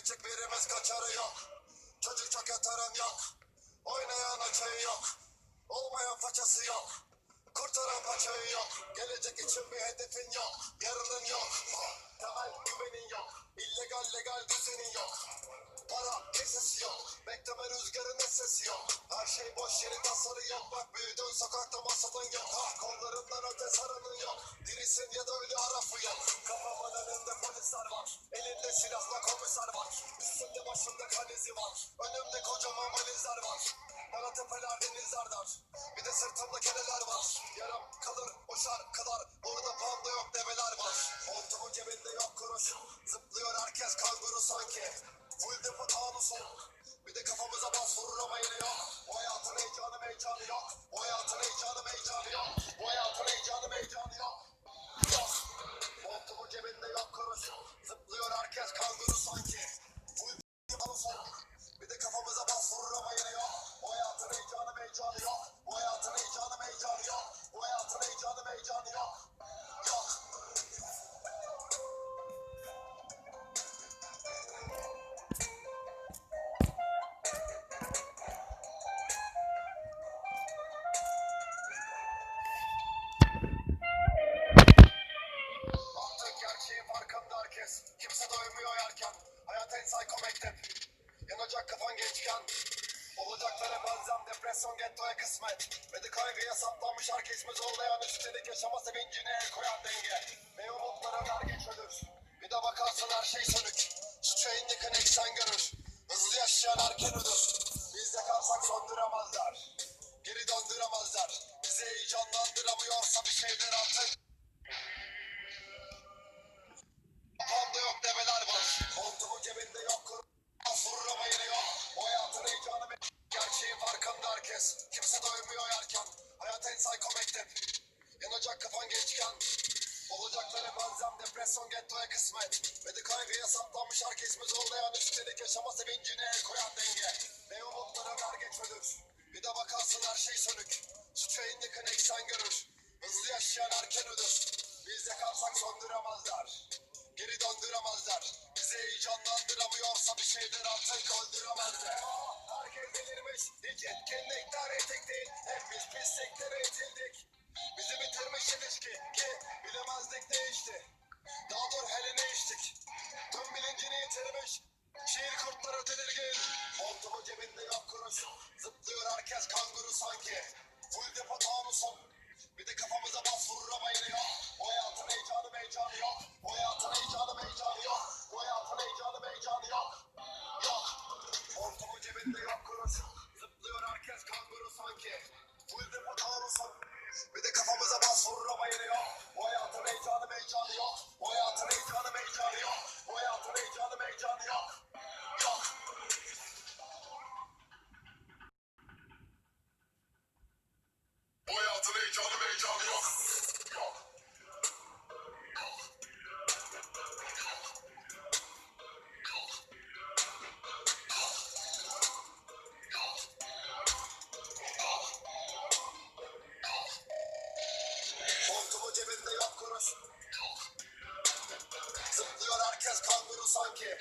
Kaybedecek birimiz kaçarı yok. Çocuk çok yataran yok. Oynayan açayı yok. Olmayan façası yok. Kurtaran paçayı yok. Gelecek için bir hedefin yok. Yarının yok. Temel güvenin yok. İllegal legal düzenin yok. Para kesesi yok. Bekleme rüzgarın sesi yok. Her şey boş yeri tasarı yok. Bak büyüdün sokakta masalın yok. Ha, Kollarından öte saranın yok Dirisin ya da ölü harafı yok Kafamın önünde polisler var. Elinde silahla komiser var. Üstümde başımda kanizi var. Önümde kocaman valizler var. Bana tepeler denizler dar. Bir de sırtımda keneler var. Yaram kalır o şarkılar. Orada panda yok develer var. Montumun cebinde yok kuruş Zıplıyor herkes kanguru sanki. Full depo tanusun Bir de kafamıza bas vurur ama yine yok. O hayatın heyecanı meycanı yok. O hayatın heyecanı meycanı yok farkında herkes Kimse doymuyor yerken Hayat en psycho mektep. Yanacak kafan gençken. Olacaklara bazen depresyon gettoya kısmet. Ve de kaygıya saplanmış herkesimiz zorlayan Üstelik yaşama sevincine el koyan denge. Ve umutlara ver geç ölür Bir de bakarsın her şey sönük. En yakın eksen görür. Hızlı yaşayan erken ölür Biz yakarsak söndüremezler Geri döndüremezler. Bizi heyecanlandıramıyorsa bir şeyler artık herkes Kimse doymuyor yerken Hayat en psycho mektep Yanacak kafan gençken Olacakları bazen depresyon gettoya kısmet Ve de kaygıya saplanmış herkesimiz zorlayan Üstelik yaşama sevincine el koyan denge Ne umutlara ver geç ölür Bir de bakarsın her şey sönük Suçu en yakın eksen görür Hızlı yaşayan erken ölür Biz yakarsak söndüremezler Geri döndüremezler. Bizi heyecanlandıramıyorsa bir şeyler artık öldüremezler Herkes delirmiş Hiç etkinlikler etik değil Hep biz pisliklere itildik. Bizi bitirmiş ilişki Ki bilemezdik değişti. Daha dur hele ne içtik? Tüm bilincini yitirmiş Şiir kurtları tedirgin. Montumun cebinde yok kuruş Zıplıyor herkes kanguru sanki. Full depo tanusun Bir de kafamıza bas vurur ama yine O hayatın heyecanı meycanı yok. O hayatın heyecanı meycanı yok. O hayatın heyecanı meycanı hayatın heyecanı cebinde yok kuruş. Zıplıyor herkes kanguru sanki